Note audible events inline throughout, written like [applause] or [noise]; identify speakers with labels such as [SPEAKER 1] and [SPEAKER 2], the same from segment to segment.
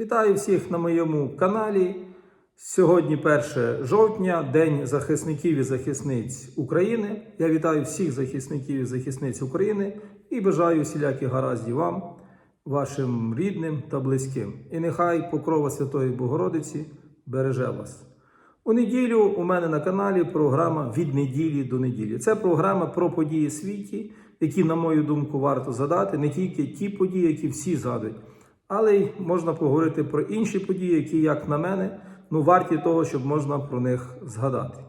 [SPEAKER 1] Вітаю всіх на моєму каналі. Сьогодні 1 жовтня, День захисників і захисниць України. Я вітаю всіх захисників і захисниць України і бажаю всіляких гараздів вам, вашим рідним та близьким. І нехай покрова Святої Богородиці береже вас. У неділю у мене на каналі програма від неділі до неділі. Це програма про події світі, які, на мою думку, варто задати, не тільки ті події, які всі згадують, але й можна поговорити про інші події, які, як на мене, ну варті того, щоб можна про них згадати.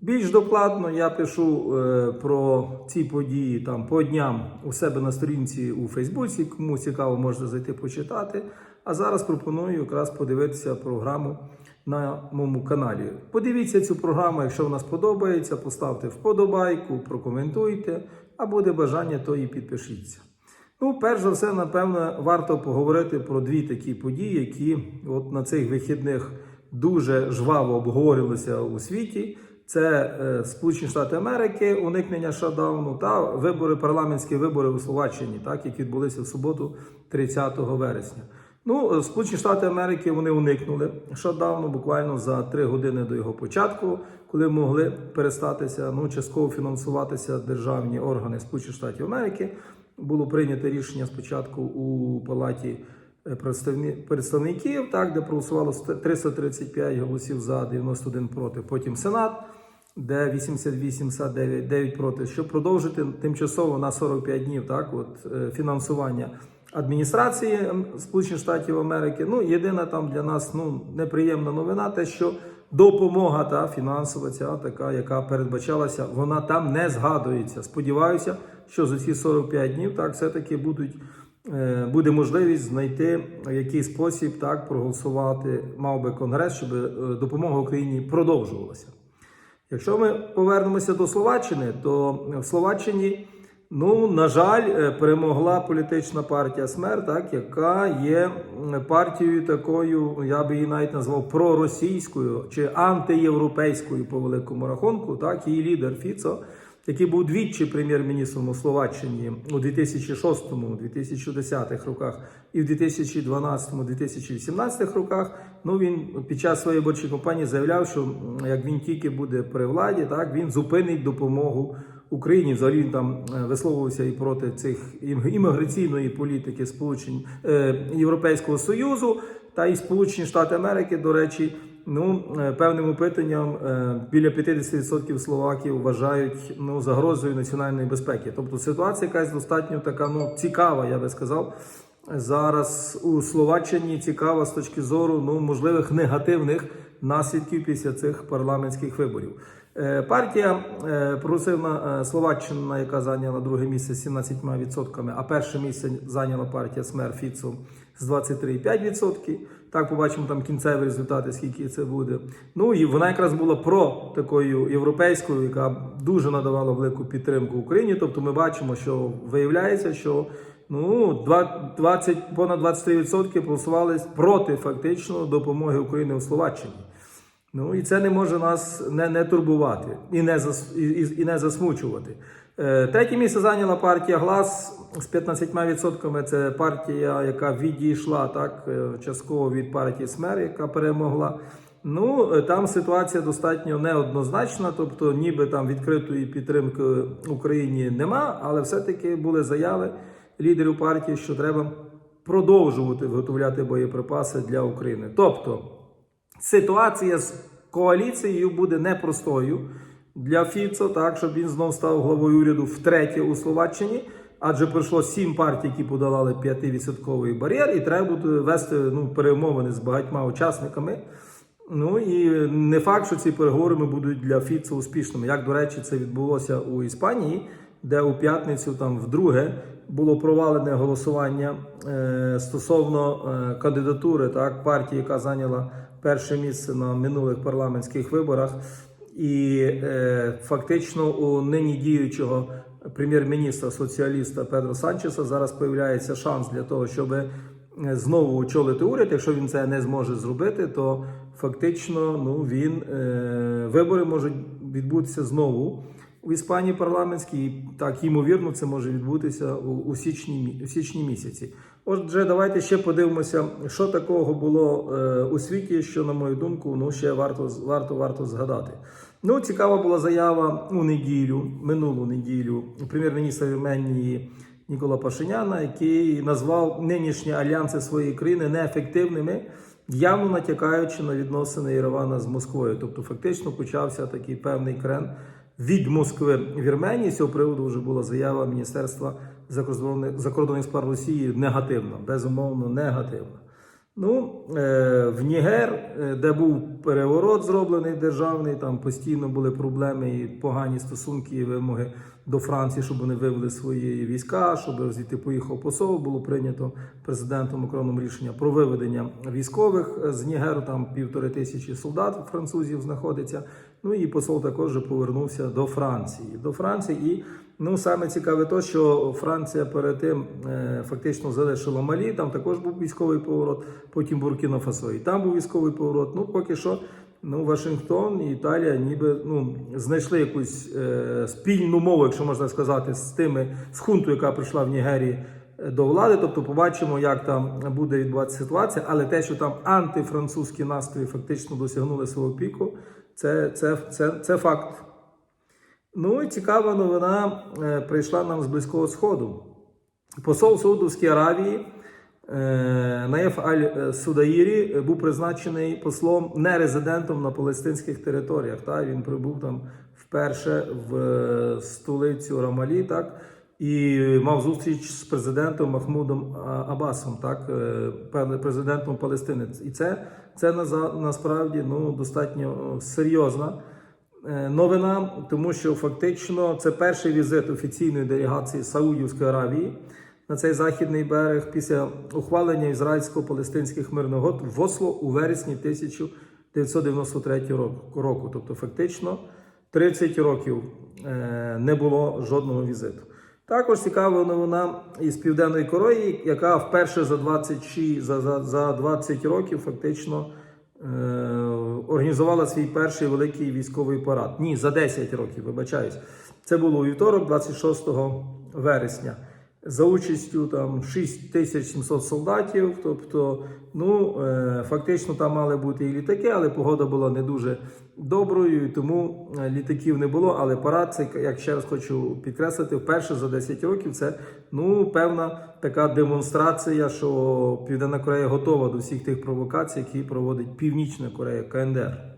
[SPEAKER 1] Більш докладно я пишу е, про ці події там по дням у себе на сторінці у Фейсбуці. Кому цікаво, можете зайти почитати. А зараз пропоную якраз подивитися програму на моєму каналі. Подивіться цю програму, якщо вона сподобається, поставте вподобайку, прокоментуйте, а буде бажання, то і підпишіться. Ну, перш за все, напевно, варто поговорити про дві такі події, які от на цих вихідних дуже жваво обговорювалися у світі. Це е, Сполучені Штати Америки, уникнення шатдауну та вибори, парламентські вибори у Словаччині, так, які відбулися в суботу, 30 вересня. Ну, Сполучені Штати Америки вони уникнули шатдауну буквально за три години до його початку, коли могли перестатися, ну, частково фінансуватися державні органи Сполучених Штатів Америки. Було прийнято рішення спочатку у палаті е, представників, так, де проголосувало 335 голосів за, 91 проти. Потім Сенат, де 88 за 9, 9 проти, щоб продовжити тимчасово на 45 днів так, от, е, фінансування адміністрації ем, Сполучених Штатів Америки. Ну, єдина там для нас ну, неприємна новина, те, що допомога та фінансова ця така, яка передбачалася, вона там не згадується. Сподіваюся, що за ці 45 днів так все-таки будуть. е, Буде можливість знайти який спосіб так проголосувати мав би конгрес, щоб е, допомога Україні продовжувалася. Якщо ми повернемося до Словаччини, то в Словаччині, ну на жаль, е, перемогла політична партія СМЕР, так, яка є партією такою, я би її навіть назвав проросійською чи антиєвропейською по великому рахунку. Так, її лідер Фіцо, який був двічі прем'єр-міністром у Словаччині у 2006-2010 роках і в 2012-2018 роках. Ну він під час своєї виборчої кампанії заявляв, що як він тільки буде при владі, так він зупинить допомогу Україні. Взагалі там е, висловився і проти цих імміграційної політики Сполучень е, Європейського Союзу та і Сполучені Штати Америки, до речі. Ну, е, певним опитанням біля 50% словаків вважають ну, загрозою національної безпеки. Тобто ситуація якась достатньо така ну, цікава, я би сказав. Зараз у Словаччині цікава з точки зору ну, можливих негативних наслідків після цих парламентських виборів. Е, Партія е, прогресивна е, Словаччина, яка зайняла друге місце з 17%, а перше місце зайняла партія СМЕР Фіцо з 23,5%. Так, побачимо там кінцеві результати, скільки це буде. Ну і вона якраз була про такою європейською, яка дуже надавала велику підтримку Україні. Тобто ми бачимо, що виявляється, що ну, 20, понад 23% проголосували проти фактично допомоги України у Словаччині. Ну і це не може нас не, не турбувати і не, зас, і, і, не засмучувати. Е, третє місце зайняла партія Глас з 15%. Це партія, яка відійшла так е, частково від партії СМЕР, яка перемогла. Ну е, там ситуація достатньо неоднозначна, тобто, ніби там відкритої підтримки Україні нема, але все-таки були заяви лідерів партії, що треба продовжувати виготовляти боєприпаси для України. Тобто ситуація з коаліцією буде непростою для Фіцо, так щоб він знов став главою уряду втретє у Словаччині. Адже пройшло сім партій, які подолали 5% бар'єр, і треба буде вести ну, перемовини з багатьма учасниками. Ну і не факт, що ці переговори будуть для Фіцо успішними. Як, до речі, це відбулося у Іспанії, де у п'ятницю там вдруге було провалене голосування е, стосовно е, кандидатури так, партії, яка зайняла перше місце на минулих парламентських виборах. І е, фактично у нині діючого прем'єр-міністра соціаліста Педро Санчеса зараз появляється шанс для того, щоб е, знову очолити уряд. Якщо він це не зможе зробити, то фактично ну, він е, вибори можуть відбутися знову у Іспанії парламентські, і так ймовірно, це може відбутися у, у, січні, у січні місяці. Отже, давайте ще подивимося, що такого було е, у світі, що, на мою думку, ну ще варто варто варто згадати. Ну, цікава була заява у неділю, минулу неділю, прем'єр-міністра Вірменії Нікола Пашиняна, який назвав нинішні альянси своєї країни неефективними, явно натякаючи на відносини Єревана з Москвою. Тобто, фактично почався такий певний крен від Москви Вірменії. З цього приводу вже була заява Міністерства закордонних закордонних справ Росії негативна, безумовно негативна. Ну, е, в Нігер, е, де був переворот зроблений державний, там постійно були проблеми і погані стосунки і вимоги до Франції, щоб вони вивели свої війська, щоб звідти поїхав посол. Було прийнято президентом Макроном рішення про виведення військових е, з Нігеру. Там півтори тисячі солдат французів знаходиться. Ну і посол також повернувся до Франції. До Франції і ну саме цікаве, то що Франція перед тим е, фактично залишила Малі. Там також був військовий поворот. Потім Буркіно Фасо. І там був військовий поворот. Ну поки що. Ну, Вашингтон і Італія ніби ну знайшли якусь е, спільну мову, якщо можна сказати, з тими з хунтою, яка прийшла в Нігерії е, до влади. Тобто, побачимо, як там буде відбуватися ситуація. Але те, що там антифранцузькі настрої фактично досягнули свого піку, це, це, це, це факт. Ну і цікава новина е, прийшла нам з Близького Сходу. Посол Саудовської Аравії е, Наєф Аль Судаїрі був призначений послом не резидентом на палестинських територіях. Та? Він прибув там вперше в е, столицю Рамалі, так? І мав зустріч з президентом Махмудом Абасом, так, е, президентом Палестини. І це, це насправді ну, достатньо серйозна е, новина, тому що фактично це перший візит офіційної делегації Саудівської Аравії на цей західний берег після ухвалення ізраїльсько-палестинських мирних угод в Осло у вересні 1993 року. Тобто, фактично 30 років е, не було жодного візиту. Також цікава новина із Південної Кореї, яка вперше за 26, за, за, за 20 років фактично е, організувала свій перший великий військовий парад. Ні, за 10 років, вибачаюсь. Це було у вівторок, 26 вересня. За участю там 6700 солдатів. Тобто, ну е, фактично там мали бути і літаки, але погода була не дуже доброю, і тому е, літаків не було. Але парад, це як ще раз хочу підкреслити, вперше за 10 років це ну певна така демонстрація, що Південна Корея готова до всіх тих провокацій, які проводить Північна Корея КНДР.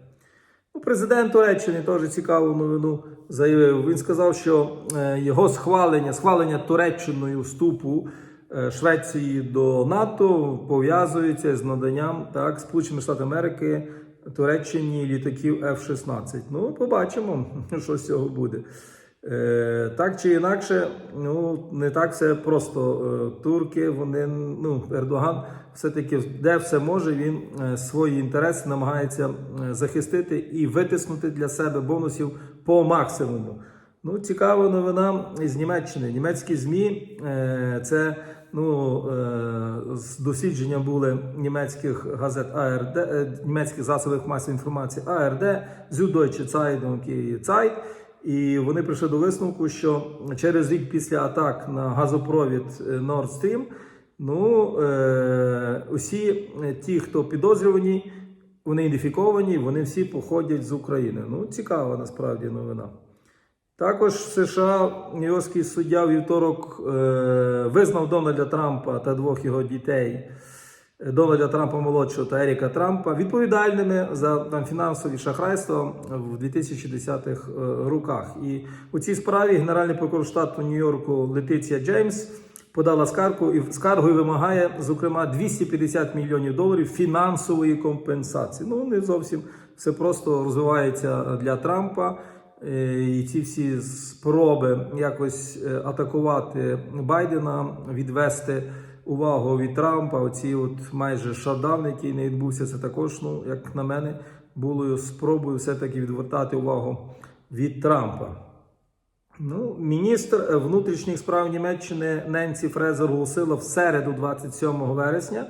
[SPEAKER 1] Ну, Президент Туреччини теж цікаву новину заявив. Він сказав, що е, його схвалення, схвалення Туреччиною вступу е, Швеції до НАТО пов'язується з наданням так, Сполучених Штатів Америки Туреччині літаків F-16. Ну, побачимо, [laughs] що з цього буде. Е, так чи інакше, ну не так все просто. Е, турки, вони ну Ердоган, все-таки де все може, він е, свої інтереси намагається захистити і витиснути для себе бонусів по максимуму. Ну, цікава новина із Німеччини. Німецькі ЗМІ це ну, з дослідження були німецьких газет АРД, німецьких засобів масової інформації АРД, Süddeutsche Zeitung і Zeit. І вони прийшли до висновку, що через рік після атак на газопровід е, Nord Stream, ну е, усі е, ті, хто підозрювані, вони ідентифіковані, вони всі походять з України. Ну, цікава насправді новина. Також в США Нью-Йоркський суддя вівторок е, визнав Дональда Трампа та двох його дітей. Дональда Трампа молодшого та Еріка Трампа відповідальними за там фінансові шахрайства в 2010-х е, роках. І у цій справі генеральний прокурор штату Нью-Йорку Летиція Джеймс подала скаргу і скаргу вимагає, зокрема, 250 мільйонів доларів фінансової компенсації. Ну не зовсім все просто розвивається для Трампа. Е, І ці всі спроби якось е, атакувати Байдена, відвести увагу від Трампа. Оці от майже шатдаун, який не відбувся, це також, ну як на мене, було спробою все-таки відвертати увагу від Трампа. Ну, міністр внутрішніх справ Німеччини Ненсі Фрезер оголосила в середу, 27 вересня,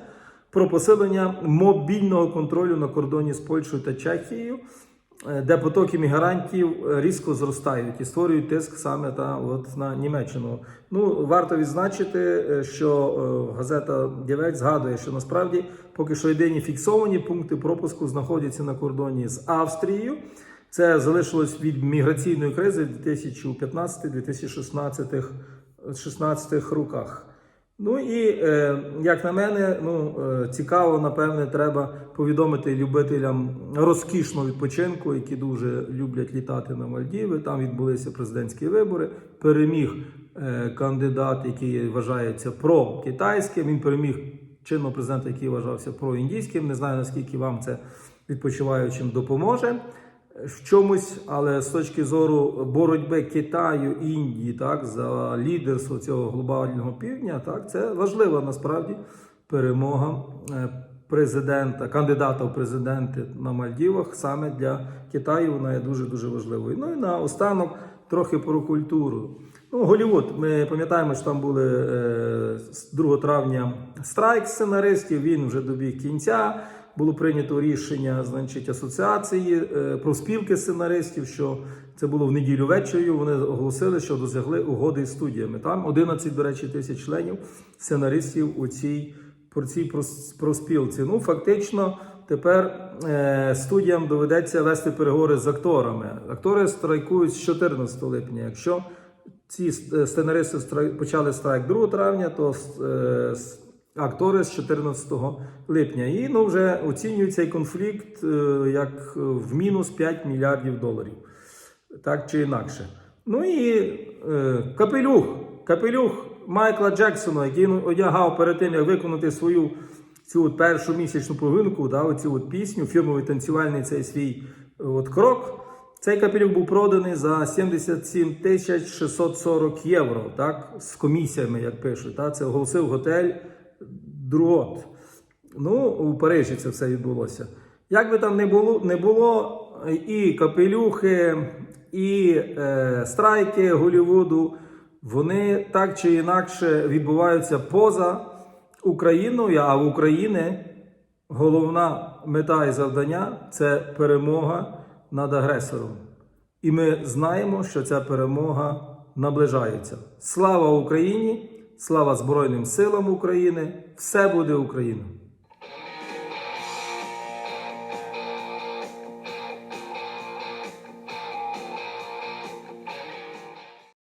[SPEAKER 1] про посилення мобільного контролю на кордоні з Польщею та Чехією. Е, де потоки мігрантів е, різко зростають і створюють тиск саме та от на Німеччину. Ну варто відзначити, е, що газета Дівець згадує, що насправді поки що єдині фіксовані пункти пропуску знаходяться на кордоні з Австрією. Це залишилось від міграційної кризи в 2015-2016 16 роках. Ну і е, як на мене, ну е, цікаво, напевне, треба повідомити любителям розкішного відпочинку, які дуже люблять літати на Мальдіви. Там відбулися президентські вибори. Переміг е, кандидат, який вважається про-китайським. Він переміг чинного президента, який вважався про-індійським. Не знаю наскільки вам це відпочиваючим допоможе в чомусь, але з точки зору боротьби Китаю Індії, так за лідерство цього глобального півдня, так це важлива насправді перемога е, президента, кандидата в президенти на Мальдівах саме для Китаю. Вона є дуже дуже важливою. Ну і наостанок трохи про культуру. Ну, Голівуд, ми пам'ятаємо, що там були е, 2 травня страйк сценаристів. Він вже добіг кінця. Було прийнято рішення, значить, асоціації е, профспілки сценаристів, що це було в неділю ввечері. Вони оголосили, що досягли угоди з студіями. Там 11, до речі, тисяч членів сценаристів у цій про цій прос- профспілці. Ну, фактично, тепер е, студіям доведеться вести переговори з акторами. Актори страйкують з 14 липня. Якщо ці е, сценаристи почали страйк 2 травня, то актори з 14 липня. І ну, вже оцінюють цей конфлікт е, як в мінус 5 мільярдів доларів. Так чи інакше. Ну і е, капелюх, капелюх Майкла Джексона, який він одягав перед тим, як виконати свою цю от першу місячну повинку, да, оцю от пісню, фірмовий танцювальний цей свій е, от крок. Цей капелюх був проданий за 77 тисяч 640 євро, так, з комісіями, як пишуть. Так, це оголосив готель Друот. Ну, у Парижі це все відбулося. Як би там не було, не було і капелюхи, і е, страйки Голлівуду, вони так чи інакше відбуваються поза Україною, а в Україні головна мета і завдання це перемога над агресором. І ми знаємо, що ця перемога наближається. Слава Україні! Слава Збройним силам України! Все буде Україна!